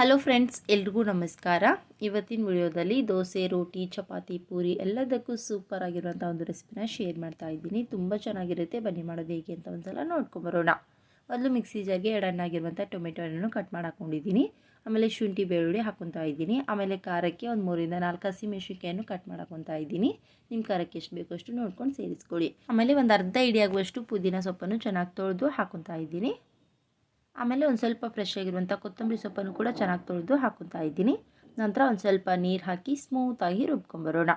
Hello friends, ಎಲ್ರಿಗೂ ನಮಸ್ಕಾರ. ಇವತ್ತಿನ ವಿಡಿಯೋದಲ್ಲಿ ದೋಸೆ, ರೋಟಿ, ಚಪಾತಿ, ಪೂರಿ ಎಲ್ಲದಕ್ಕೂ ಸೂಪರ್ ಆಗಿರುವಂಥ ಒಂದು ರೆಸಿಪಿನ ಶೇರ್ ಮಾಡ್ತಾ ಇದ್ದೀನಿ. ತುಂಬ ಚೆನ್ನಾಗಿರುತ್ತೆ. ಬನ್ನಿ ಮಾಡೋದು ಹೇಗೆ ಅಂತ ಒಂದ್ಸಲ ನೋಡ್ಕೊಂಬರೋಣ ಮೊದಲು ಮಿಕ್ಸಿ ಜಾಗೆ ಎಡಣ್ಣಾಗಿರುವಂಥ ಟೊಮೆಟೊ ಹಣ್ಣನ್ನು ಕಟ್ ಮಾಡಿ ಹಾಕ್ಕೊಂಡಿದ್ದೀನಿ ಆಮೇಲೆ ಶುಂಠಿ, ಬೆಳ್ಳುಳ್ಳಿ ಹಾಕೊತಾ ಇದ್ದೀನಿ. ಆಮೇಲೆ ಖಾರಕ್ಕೆ ಒಂದು ಮೂರಿಂದ ನಾಲ್ಕು ಹಸಿಮೆಣಸಿನ್ಕಾಯನ್ನು ಕಟ್ ಮಾಡಾಕೊತಾ ಇದ್ದೀನಿ. ನಿಮ್ಮ ಖಾರಕ್ಕೆ ಎಷ್ಟು ಬೇಕೋ ಅಷ್ಟು ನೋಡ್ಕೊಂಡು ಸೇರಿಸ್ಕೊಳ್ಳಿ. ಆಮೇಲೆ ಒಂದು ಅರ್ಧ ಇಡಿಯಾಗುವಷ್ಟು ಪುದೀನ ಸೊಪ್ಪನ್ನು ಚೆನ್ನಾಗಿ ತೊಳೆದು ಹಾಕೊತಾ ಇದ್ದೀನಿ. ಆಮೇಲೆ ಒಂದು ಸ್ವಲ್ಪ ಫ್ರೆಶ್ ಆಗಿರುವಂಥ ಕೊತ್ತಂಬರಿ ಸೊಪ್ಪನ್ನು ಕೂಡ ಚೆನ್ನಾಗಿ ತೊಳೆದು ಹಾಕೊತಾ ಇದ್ದೀನಿ. ನಂತರ ಒಂದು ಸ್ವಲ್ಪ ನೀರು ಹಾಕಿ ಸ್ಮೂತಾಗಿ ರುಬ್ಕೊಂಬರೋಣ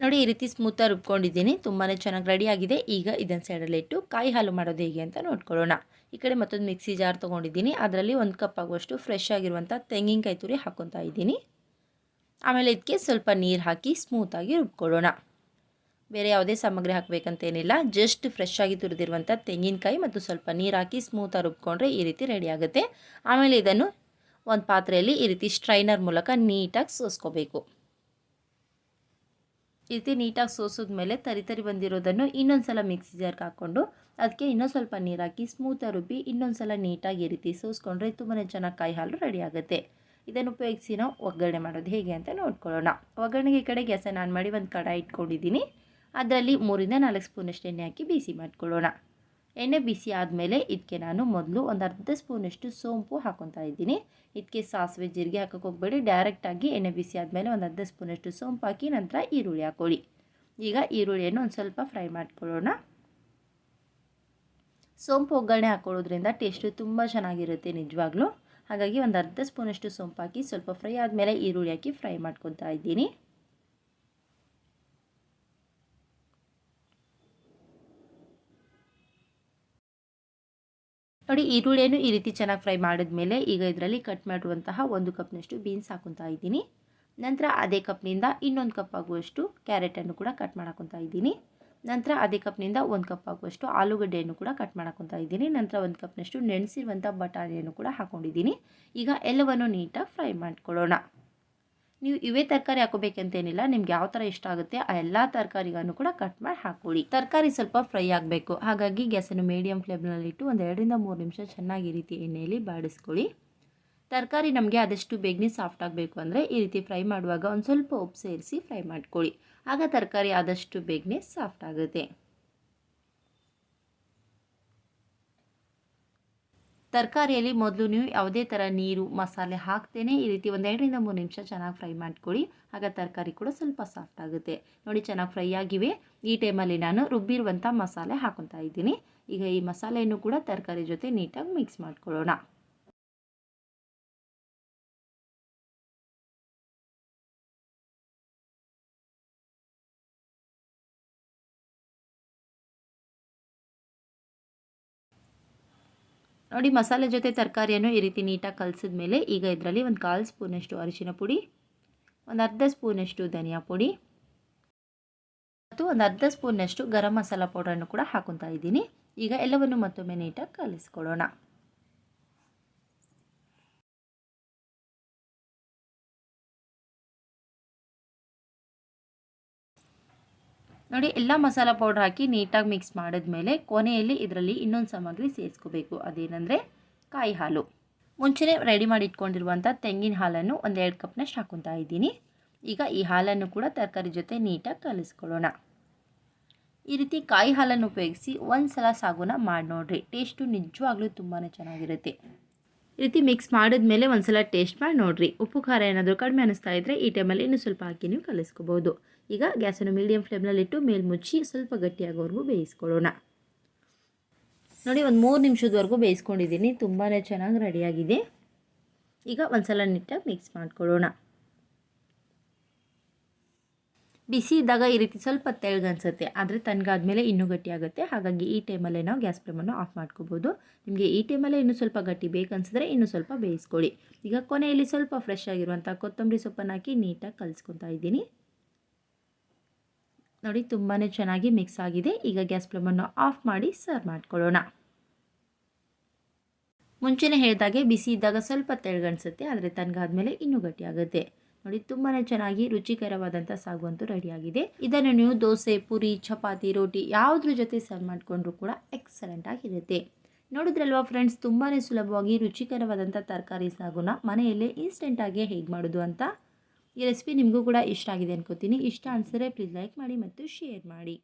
ನೋಡಿ ಈ ರೀತಿ ಸ್ಮೂತಾಗಿ ರುಬ್ಕೊಂಡಿದ್ದೀನಿ. ತುಂಬಾ ಚೆನ್ನಾಗಿ ರೆಡಿಯಾಗಿದೆ ಈಗ ಇದನ್ನು ಸೈಡಲ್ಲಿ ಇಟ್ಟು ಕಾಯಿ ಹಾಲು ಮಾಡೋದು ಹೇಗೆ ಅಂತ ನೋಡ್ಕೊಳ್ಳೋಣ. ಈ ಕಡೆ ಮತ್ತೊಂದು ಮಿಕ್ಸಿ ಜಾರ್ ತೊಗೊಂಡಿದ್ದೀನಿ. ಅದರಲ್ಲಿ ಒಂದು ಕಪ್ ಆಗುವಷ್ಟು ಫ್ರೆಶ್ ಆಗಿರುವಂಥ ತೆಂಗಿನಕಾಯಿ ತುರಿ ಹಾಕ್ಕೊತಾ ಇದ್ದೀನಿ. ಆಮೇಲೆ ಇದಕ್ಕೆ ಸ್ವಲ್ಪ ನೀರು ಹಾಕಿ ಸ್ಮೂತಾಗಿ ರುಬ್ಕೊಳ್ಳೋಣ. ಬೇರೆ ಯಾವುದೇ ಸಾಮಗ್ರಿ ಹಾಕಬೇಕಂತೇನಿಲ್ಲ ಜಸ್ಟ್ ಫ್ರೆಶ್ ಆಗಿ ತುರಿದಿರುವಂಥ ತೆಂಗಿನಕಾಯಿ ಮತ್ತು ಸ್ವಲ್ಪ ನೀರು ಹಾಕಿ ಸ್ಮೂತಾಗಿ ರುಬ್ಕೊಂಡ್ರೆ ಈ ರೀತಿ ರೆಡಿ ಆಗುತ್ತೆ. ಆಮೇಲೆ ಇದನ್ನು ಒಂದು ಪಾತ್ರೆಯಲ್ಲಿ ಈ ರೀತಿ ಸ್ಟ್ರೈನರ್ ಮೂಲಕ ನೀಟಾಗಿ ಸೋಸ್ಕೋಬೇಕು. ಈ ರೀತಿ ನೀಟಾಗಿ ಸೋಸಿದ ಮೇಲೆ ತರಿ ತರಿ ಬಂದಿರೋದನ್ನು ಇನ್ನೊಂದು ಸಲ ಮಿಕ್ಸಿ ಜಾರ್ಗೆ ಹಾಕ್ಕೊಂಡು ಅದಕ್ಕೆ ಇನ್ನೊಂದು ಸ್ವಲ್ಪ ನೀರು ಹಾಕಿ ಸ್ಮೂತಾಗಿ ರುಬ್ಬಿ ಇನ್ನೊಂದು ಸಲ ನೀಟಾಗಿ ಈ ರೀತಿ ಸೋಸ್ಕೊಂಡ್ರೆ ತುಂಬಾ ಚೆನ್ನಾಗಿ ಕಾಯಿ ಹಾಲು ರೆಡಿ ಆಗುತ್ತೆ. ಇದನ್ನು ಉಪಯೋಗಿಸಿ ನಾವು ಒಗ್ಗರಣೆ ಮಾಡೋದು ಹೇಗೆ ಅಂತ ನೋಡ್ಕೊಳ್ಳೋಣ. ಒಗ್ಗರಣೆಗೆ ಈ ಕಡೆ ಗ್ಯಾಸನ್ನು ಆನ್ ಮಾಡಿ ಒಂದು ಕಡಾಯಿ ಇಟ್ಕೊಂಡಿದ್ದೀನಿ. ಅದರಲ್ಲಿ ಮೂರಿಂದ ನಾಲ್ಕು ಸ್ಪೂನಷ್ಟು ಎಣ್ಣೆ ಹಾಕಿ ಬಿಸಿ ಮಾಡ್ಕೊಳ್ಳೋಣ. ಎಣ್ಣೆ ಬಿಸಿ ಆದಮೇಲೆ ಇದಕ್ಕೆ ನಾನು ಮೊದಲು ಒಂದು ಅರ್ಧ ಸ್ಪೂನಷ್ಟು ಸೋಂಪು ಹಾಕೊತಾ ಇದ್ದೀನಿ. ಇದಕ್ಕೆ ಸಾಸಿವೆ ಜೀರಿಗೆ ಹಾಕೋಕೆ ಹೋಗಬೇಡಿ. ಡೈರೆಕ್ಟಾಗಿ ಎಣ್ಣೆ ಬಿಸಿ ಆದಮೇಲೆ ಒಂದು ಅರ್ಧ ಸ್ಪೂನಷ್ಟು ಸೋಂಪು ಹಾಕಿ ನಂತರ ಈರುಳ್ಳಿ ಹಾಕೊಳ್ಳಿ. ಈಗ ಈರುಳ್ಳಿಯನ್ನು ಒಂದು ಸ್ವಲ್ಪ ಫ್ರೈ ಮಾಡ್ಕೊಳ್ಳೋಣ. ಸೋಂಪು ಒಗ್ಗರಣೆ ಹಾಕೊಳ್ಳೋದ್ರಿಂದ ಟೇಸ್ಟು ತುಂಬ ಚೆನ್ನಾಗಿರುತ್ತೆ ನಿಜವಾಗ್ಲೂ. ಹಾಗಾಗಿ ಒಂದು ಅರ್ಧ ಸ್ಪೂನಷ್ಟು ಸೋಂಪು ಹಾಕಿ ಸ್ವಲ್ಪ ಫ್ರೈ ಆದಮೇಲೆ ಈರುಳ್ಳಿ ಹಾಕಿ ಫ್ರೈ ಮಾಡ್ಕೊತಾ ಇದ್ದೀನಿ. ನೋಡಿ, ಈರುಳ್ಳಿಯನ್ನು ಈ ರೀತಿ ಚೆನ್ನಾಗಿ ಫ್ರೈ ಮಾಡಿದ್ಮೇಲೆ ಈಗ ಇದರಲ್ಲಿ ಕಟ್ ಮಾಡಿರುವಂತಹ ಒಂದು ಕಪ್ನಷ್ಟು ಬೀನ್ಸ್ ಹಾಕೊತಾ ಇದ್ದೀನಿ. ನಂತರ ಅದೇ ಕಪ್ನಿಂದ ಇನ್ನೊಂದು ಕಪ್ ಆಗುವಷ್ಟು ಕ್ಯಾರೆಟನ್ನು ಕೂಡ ಕಟ್ ಮಾಡಾಕೊತಾ ಇದ್ದೀನಿ. ನಂತರ ಅದೇ ಕಪ್ನಿಂದ ಒಂದು ಕಪ್ ಆಗುವಷ್ಟು ಆಲೂಗಡ್ಡೆಯನ್ನು ಕೂಡ ಕಟ್ ಮಾಡಾಕೊತಾ ಇದ್ದೀನಿ. ನಂತರ ಒಂದು ಕಪ್ನಷ್ಟು ನೆನೆಸಿರುವಂಥ ಬಟಾಣಿಯನ್ನು ಕೂಡ ಹಾಕ್ಕೊಂಡಿದ್ದೀನಿ ಈಗ ಎಲ್ಲವನ್ನು ನೀಟಾಗಿ ಫ್ರೈ ಮಾಡ್ಕೊಳ್ಳೋಣ. ನೀವು ಇವೇ ತರಕಾರಿ ಹಾಕೋಬೇಕಂತೇನಿಲ್ಲ, ನಿಮ್ಗೆ ಯಾವ ಥರ ಇಷ್ಟ ಆಗುತ್ತೆ ಆ ಎಲ್ಲ ತರಕಾರಿಗಳನ್ನು ಕೂಡ ಕಟ್ ಮಾಡಿ ಹಾಕೊಳ್ಳಿ. ತರಕಾರಿ ಸ್ವಲ್ಪ ಫ್ರೈ ಆಗಬೇಕು. ಹಾಗಾಗಿ ಗ್ಯಾಸನ್ನು ಮೀಡಿಯಮ್ ಫ್ಲೇಮ್ನಲ್ಲಿಟ್ಟು ಒಂದು ಎರಡರಿಂದ ಮೂರು ನಿಮಿಷ ಚೆನ್ನಾಗಿ ಈ ರೀತಿ ಎಣ್ಣೆಯಲ್ಲಿ ಬಾಡಿಸ್ಕೊಳ್ಳಿ. ತರಕಾರಿ ನಮಗೆ ಆದಷ್ಟು ಬೇಗನೆ ಸಾಫ್ಟ್ ಆಗಬೇಕು ಅಂದರೆ ಈ ರೀತಿ ಫ್ರೈ ಮಾಡುವಾಗ ಒಂದು ಸ್ವಲ್ಪ ಉಪ್ಪು ಸೇರಿಸಿ ಫ್ರೈ ಮಾಡ್ಕೊಳ್ಳಿ. ಆಗ ತರಕಾರಿ ಆದಷ್ಟು ಬೇಗನೆ ಸಾಫ್ಟ್ ಆಗುತ್ತೆ. ತರಕಾರಿಯಲ್ಲಿ ಮೊದಲು ನೀವು ಯಾವುದೇ ಥರ ನೀರು, ಮಸಾಲೆ ಹಾಕ್ತೇನೆ. ಈ ರೀತಿ ಒಂದು ಎರಡರಿಂದ ಮೂರು ನಿಮಿಷ ಚೆನ್ನಾಗಿ ಫ್ರೈ ಮಾಡ್ಕೊಳ್ಳಿ. ಆಗ ತರಕಾರಿ ಕೂಡ ಸ್ವಲ್ಪ ಸಾಫ್ಟ್ ಆಗುತ್ತೆ. ನೋಡಿ ಚೆನ್ನಾಗಿ ಫ್ರೈ ಆಗಿವೆ. ಈ ಟೈಮಲ್ಲಿ ನಾನು ರುಬ್ಬಿರುವಂಥ ಮಸಾಲೆ ಹಾಕೊತಾ ಇದ್ದೀನಿ. ಈಗ ಈ ಮಸಾಲೆಯನ್ನು ಕೂಡ ತರಕಾರಿ ಜೊತೆ ನೀಟಾಗಿ ಮಿಕ್ಸ್ ಮಾಡ್ಕೊಳ್ಳೋಣ. ನೋಡಿ, ಮಸಾಲೆ ಜೊತೆ ತರಕಾರಿಯನ್ನು ಈ ರೀತಿ ನೀಟಾಗಿ ಕಲಸಿದ ಮೇಲೆ ಈಗ ಇದರಲ್ಲಿ ಒಂದು ಕಾಲು ಸ್ಪೂನಷ್ಟು ಅರಿಶಿನ ಪುಡಿ, ಒಂದು ಅರ್ಧ ಸ್ಪೂನಷ್ಟು ಧನಿಯಾ ಪುಡಿ ಮತ್ತು ಒಂದು ಅರ್ಧ ಸ್ಪೂನಷ್ಟು ಗರಂ ಮಸಾಲ ಪೌಡರನ್ನು ಕೂಡ ಹಾಕೊತಾ ಇದ್ದೀನಿ. ಈಗ ಎಲ್ಲವನ್ನು ಮತ್ತೊಮ್ಮೆ ನೀಟಾಗಿ ಕಲಿಸ್ಕೊಳ್ಳೋಣ. ನೋಡಿ, ಎಲ್ಲ ಮಸಾಲ ಪೌಡ್ರ್ ಹಾಕಿ ನೀಟಾಗಿ ಮಿಕ್ಸ್ ಮಾಡಿದ್ಮೇಲೆ ಕೊನೆಯಲ್ಲಿ ಇದರಲ್ಲಿ ಇನ್ನೊಂದು ಸಾಮಗ್ರಿ ಸೇರಿಸ್ಕೋಬೇಕು. ಅದೇನೆಂದರೆ ಕಾಯಿ ಹಾಲು. ಮುಂಚೆನೇ ರೆಡಿ ಮಾಡಿ ಇಟ್ಕೊಂಡಿರುವಂಥ ತೆಂಗಿನ ಹಾಲನ್ನು ಒಂದೆರಡು ಕಪ್ನಷ್ಟು ಹಾಕೊತಾ ಇದ್ದೀನಿ. ಈಗ ಈ ಹಾಲನ್ನು ಕೂಡ ತರಕಾರಿ ಜೊತೆ ನೀಟಾಗಿ ಕಲಿಸ್ಕೊಳ್ಳೋಣ. ಈ ರೀತಿ ಕಾಯಿ ಹಾಲನ್ನು ಉಪಯೋಗಿಸಿ ಒಂದು ಸಲ ಸಾಗುನ ಮಾಡಿ ನೋಡಿರಿ. ಟೇಸ್ಟು ನಿಜವಾಗ್ಲೂ ತುಂಬಾ ಚೆನ್ನಾಗಿರುತ್ತೆ. ಈ ರೀತಿ ಮಿಕ್ಸ್ ಮಾಡಿದ್ಮೇಲೆ ಒಂದು ಸಲ ಟೇಸ್ಟ್ ಮಾಡಿ ನೋಡಿರಿ. ಉಪ್ಪು, ಖಾರ ಏನಾದರೂ ಕಡಿಮೆ ಅನ್ನಿಸ್ತಾ ಇದ್ದರೆ ಈ ಟೈಮಲ್ಲಿ ಇನ್ನೂ ಸ್ವಲ್ಪ ಹಾಕಿ ನೀವು ಕಲಿಸ್ಕೋಬೋದು. ಈಗ ಗ್ಯಾಸನ್ನು ಮೀಡಿಯಂ ಫ್ಲೇಮ್ನಲ್ಲಿಟ್ಟು ಮೇಲ್ಮುಚ್ಚಿ ಸ್ವಲ್ಪ ಗಟ್ಟಿಯಾಗೋವರೆಗೂ ಬೇಯಿಸ್ಕೊಳ್ಳೋಣ. ನೋಡಿ ಒಂದು ಮೂರು ನಿಮಿಷದವರೆಗೂ ಬೇಯಿಸ್ಕೊಂಡಿದ್ದೀನಿ. ತುಂಬಾ ಚೆನ್ನಾಗಿ ರೆಡಿಯಾಗಿದೆ. ಈಗ ಒಂದು ಸಲ ನೀಟಾಗಿ ಮಿಕ್ಸ್ ಮಾಡ್ಕೊಳ್ಳೋಣ. ಬಿಸಿ ಇದ್ದಾಗ ಈ ರೀತಿ ಸ್ವಲ್ಪ ತೆಳ್ಗನ್ಸುತ್ತೆ ಆದರೆ ತನಗಾದ್ಮೇಲೆ ಇನ್ನೂ ಗಟ್ಟಿಯಾಗುತ್ತೆ. ಹಾಗಾಗಿ ಈ ಟೈಮಲ್ಲೇ ನಾವು ಗ್ಯಾಸ್ ಫ್ಲೇಮನ್ನು ಆಫ್ ಮಾಡ್ಕೋಬೋದು. ನಿಮಗೆ ಈ ಟೈಮಲ್ಲೇ ಇನ್ನೂ ಸ್ವಲ್ಪ ಗಟ್ಟಿ ಬೇಕನ್ಸಿದ್ರೆ ಇನ್ನೂ ಸ್ವಲ್ಪ ಬೇಯಿಸ್ಕೊಳ್ಳಿ. ಈಗ ಕೊನೆಯಲ್ಲಿ ಸ್ವಲ್ಪ ಫ್ರೆಶ್ ಆಗಿರುವಂಥ ಕೊತ್ತಂಬರಿ ಸೊಪ್ಪನ್ನು ಹಾಕಿ ನೀಟಾಗಿ ಕಲಿಸ್ಕೊತಾ ಇದ್ದೀನಿ. ನೋಡಿ ತುಂಬಾ ಚೆನ್ನಾಗಿ ಮಿಕ್ಸ್ ಆಗಿದೆ. ಈಗ ಗ್ಯಾಸ್ ಫ್ಲೇಮನ್ನು ಆಫ್ ಮಾಡಿ ಸರ್ವ್ ಮಾಡ್ಕೊಳ್ಳೋಣ. ಮುಂಚೆನೇ ಹೇಳಿದಾಗೆ ಬಿಸಿ ಇದ್ದಾಗ ಸ್ವಲ್ಪ ತೆಳ್ಳಗನ್ಸುತ್ತೆ ಆದರೆ ತನಗಾದ್ಮೇಲೆ ಇನ್ನೂ ಗಟ್ಟಿಯಾಗುತ್ತೆ. ನೋಡಿ ತುಂಬಾ ಚೆನ್ನಾಗಿ ರುಚಿಕರವಾದಂಥ ಸಾಗು ರೆಡಿಯಾಗಿದೆ ಇದನ್ನು ನೀವು ದೋಸೆ, ಪುರಿ, ಚಪಾತಿ, ರೋಟಿ ಯಾವುದ್ರ ಜೊತೆ ಸರ್ವ್ ಮಾಡಿಕೊಂಡ್ರೂ ಕೂಡ ಎಕ್ಸಲೆಂಟ್ ಆಗಿರುತ್ತೆ. ನೋಡಿದ್ರಲ್ವಾ ಫ್ರೆಂಡ್ಸ್ ತುಂಬಾ ಸುಲಭವಾಗಿ ರುಚಿಕರವಾದಂಥ ತರಕಾರಿ ಸಾಗುನ ಮನೆಯಲ್ಲೇ ಇನ್ಸ್ಟೆಂಟಾಗಿ ಹೇಗೆ ಮಾಡೋದು ಅಂತ? ಈ ರೆಸಿಪಿ ನಿಮಗೂ ಕೂಡ ಇಷ್ಟ ಆಗಿದೆ ಅನ್ಕೋತೀನಿ. ಇಷ್ಟ ಅನಿಸಿದ್ರೆ ಪ್ಲೀಸ್ ಲೈಕ್ ಮಾಡಿ ಮತ್ತು ಶೇರ್ ಮಾಡಿ.